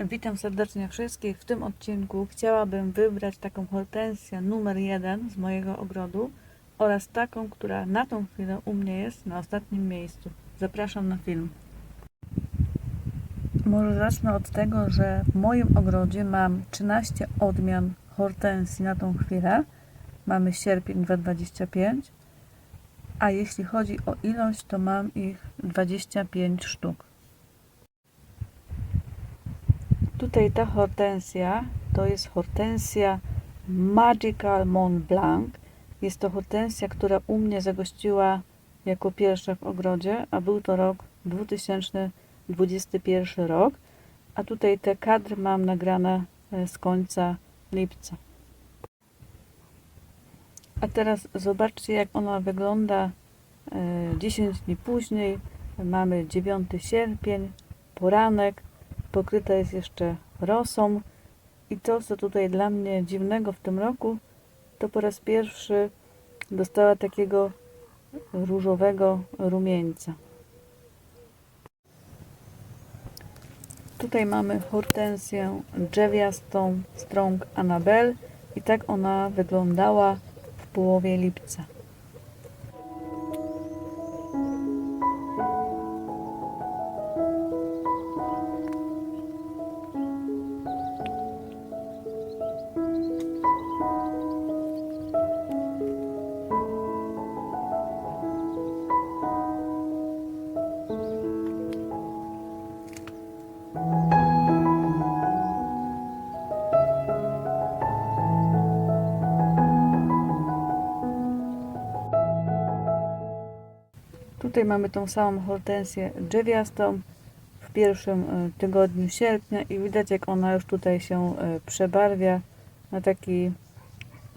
Witam serdecznie wszystkich. W tym odcinku chciałabym wybrać taką hortensję numer jeden z mojego ogrodu oraz taką, która na tą chwilę u mnie jest na ostatnim miejscu. Zapraszam na film. Może zacznę od tego, że w moim ogrodzie mam 13 odmian hortensji na tą chwilę. Mamy sierpień 2025, a jeśli chodzi o ilość, to mam ich 25 sztuk. Tutaj ta hortensja to jest hortensja Magical Mont Blanc. Jest to hortensja, która u mnie zagościła jako pierwsza w ogrodzie, a był to rok 2021 rok. A tutaj te kadry mam nagrane e, z końca lipca. A teraz zobaczcie, jak ona wygląda e, 10 dni później. Mamy 9 sierpień, poranek pokryta jest jeszcze rosą. I to, co tutaj dla mnie dziwnego w tym roku, to po raz pierwszy dostała takiego różowego rumieńca. Tutaj mamy hortensję drzewiastą Strong Annabelle i tak ona wyglądała w połowie lipca. Tutaj mamy tą samą hortensję drzewiastą w pierwszym e, tygodniu sierpnia i widać jak ona już tutaj się e, przebarwia na taki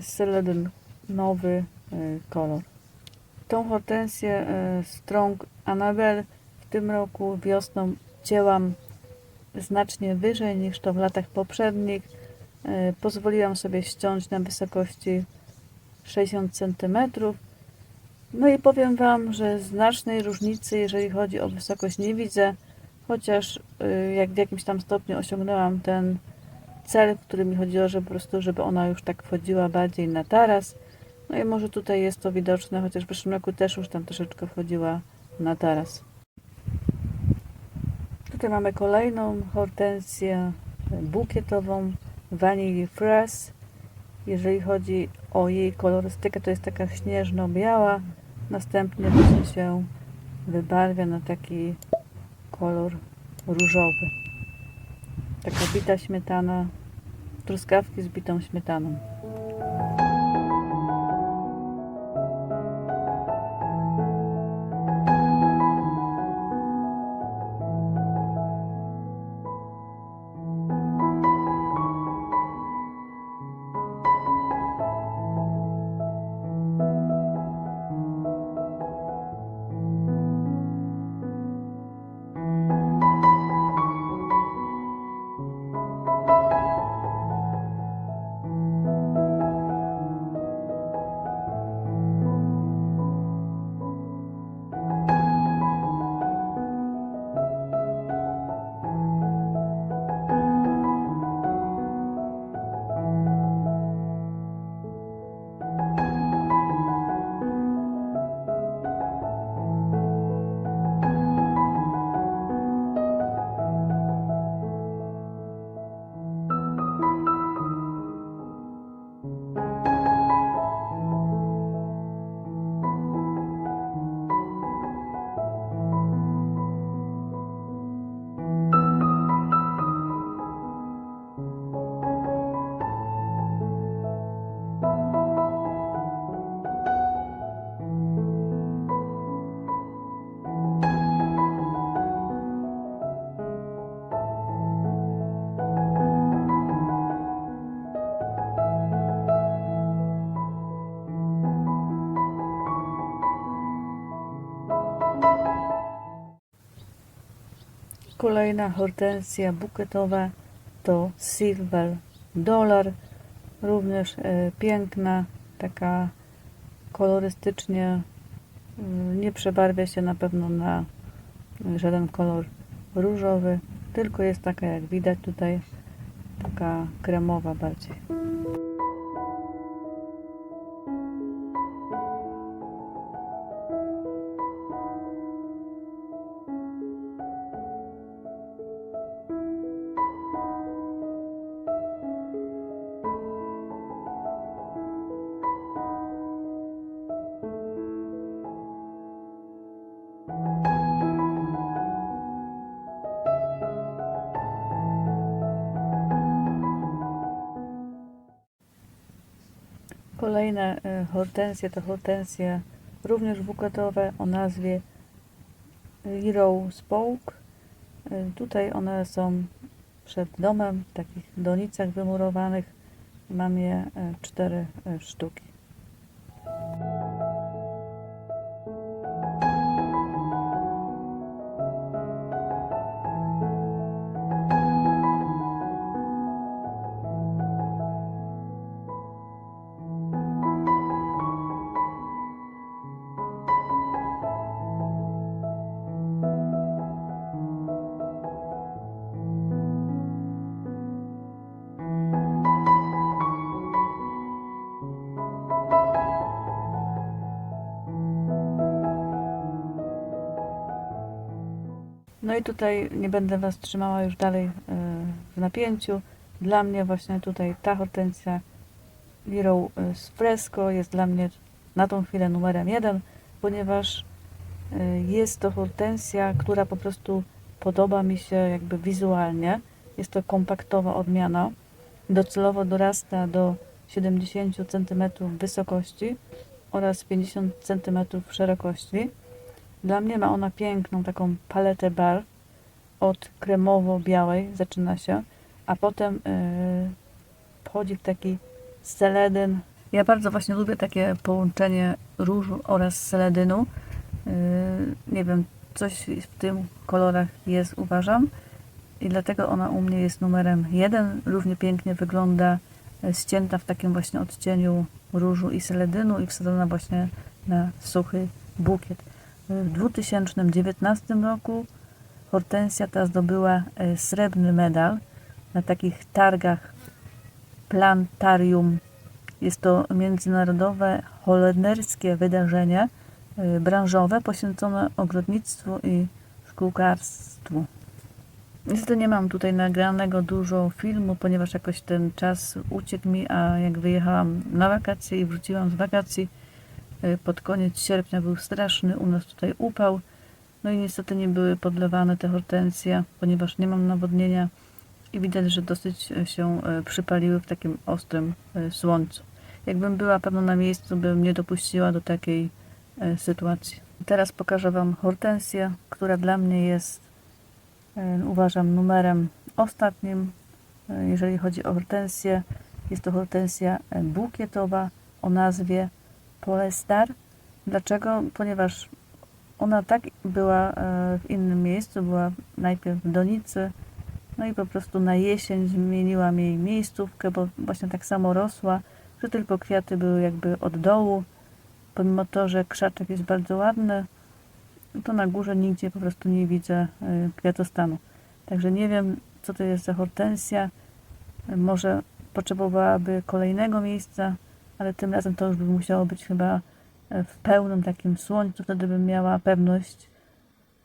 seledynowy e, kolor. Tą hortensję Strong Annabelle w tym roku wiosną cięłam znacznie wyżej niż to w latach poprzednich. Pozwoliłam sobie ściąć na wysokości 60 cm. No i powiem Wam, że znacznej różnicy, jeżeli chodzi o wysokość, nie widzę, chociaż y, jak w jakimś tam stopniu osiągnęłam ten cel, który mi chodziło, że po prostu, żeby ona już tak wchodziła bardziej na taras. No i może tutaj jest to widoczne, chociaż w zeszłym roku też już tam troszeczkę wchodziła na taras. Tutaj mamy kolejną hortensję bukietową Vanilla Fresh. Jeżeli chodzi o jej kolorystykę, to jest taka śnieżno-biała. Następnie właśnie się wybarwia na taki kolor różowy. Taka bita śmietana, truskawki z bitą śmietaną. Kolejna hortensja bukietowa to Silver Dollar. Również e, piękna, taka kolorystycznie e, nie przebarwia się na pewno na żaden kolor różowy, tylko jest taka jak widać tutaj, taka kremowa bardziej. Kolejne e, hortensje to hortensje również buketowe o nazwie Hero Spoke. E, Tutaj one są przed domem w takich donicach wymurowanych. Mam je e, cztery e, sztuki. No i tutaj nie będę Was trzymała już dalej e, w napięciu. Dla mnie właśnie tutaj ta hortensja Lirą e, z Fresco jest dla mnie na tą chwilę numerem jeden, ponieważ e, jest to hortensja, która po prostu podoba mi się jakby wizualnie. Jest to kompaktowa odmiana. Docelowo dorasta do 70 cm wysokości oraz 50 cm szerokości. Dla mnie ma ona piękną taką paletę barw. Od kremowo-białej zaczyna się, a potem yy, wchodzi w taki seledyn. Ja bardzo właśnie lubię takie połączenie różu oraz seledynu. Yy, nie wiem, coś w tym kolorach jest, uważam. I dlatego ona u mnie jest numerem jeden. Równie pięknie wygląda e, ścięta w takim właśnie odcieniu różu i seledynu i wsadzona właśnie na suchy bukiet. W 2019 roku Hortensja ta zdobyła e, srebrny medal na takich targach Plantarium. Jest to międzynarodowe, holenderskie wydarzenie e, branżowe poświęcone ogrodnictwu i szkółkarstwu. Niestety nie mam tutaj nagranego dużo filmu, ponieważ jakoś ten czas uciekł mi, a jak wyjechałam na wakacje i wróciłam z wakacji, pod koniec sierpnia był straszny u nas tutaj upał. No i niestety nie były podlewane te hortensje, ponieważ nie mam nawodnienia i widać, że dosyć się y, przypaliły w takim ostrym słońcu. Jakbym była pewno na miejscu, bym nie dopuściła do takiej sytuacji. Teraz pokażę Wam hortensję, która dla mnie jest E, uważam numerem ostatnim, e, jeżeli chodzi o hortensję. Jest to hortensja e, bukietowa o nazwie Polestar. Dlaczego? Ponieważ ona tak była w innym miejscu, była najpierw w donicy, no i po prostu na jesień zmieniłam jej miejscówkę, bo właśnie tak samo rosła, że tylko kwiaty były jakby od dołu. Pomimo to, że krzaczek jest bardzo ładny, to na górze nigdzie po prostu nie widzę y, kwiatostanu. Także nie wiem, co to jest za hortensja. Może potrzebowałaby kolejnego miejsca, ale tym razem to już by musiało być chyba y, w pełnym takim słońcu. Wtedy bym miała pewność,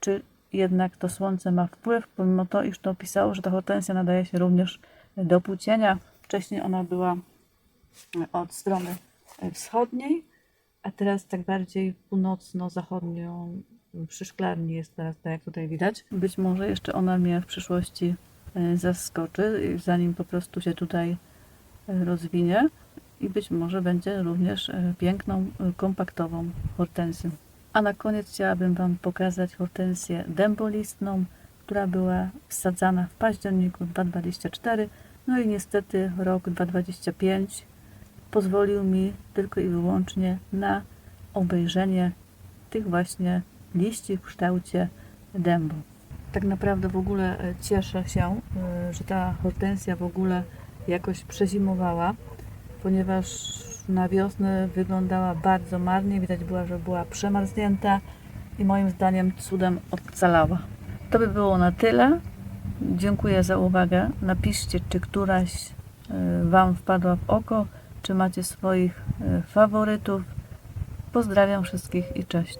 czy jednak to słońce ma wpływ, pomimo to, iż to pisało, że ta hortensja nadaje się również do płócienia. Wcześniej ona była y, od strony wschodniej, a teraz tak bardziej północno-zachodnią przy szklarni jest teraz, tak jak tutaj widać. Być może jeszcze ona mnie w przyszłości e, zaskoczy, zanim po prostu się tutaj e, rozwinie i być może będzie również e, piękną, kompaktową hortensją. A na koniec chciałabym Wam pokazać hortensję dębolistną, która była wsadzana w październiku 2024. No i niestety rok 2025 pozwolił mi tylko i wyłącznie na obejrzenie tych właśnie liści w kształcie dębu. Tak naprawdę w ogóle e, cieszę się, e, że ta hortensja w ogóle jakoś przezimowała, ponieważ na wiosnę wyglądała bardzo marnie. Widać była, że była przemarznięta i moim zdaniem cudem ocalała. To by było na tyle. Dziękuję za uwagę. Napiszcie, czy któraś y, Wam wpadła w oko, czy macie swoich y, faworytów. Pozdrawiam wszystkich i cześć.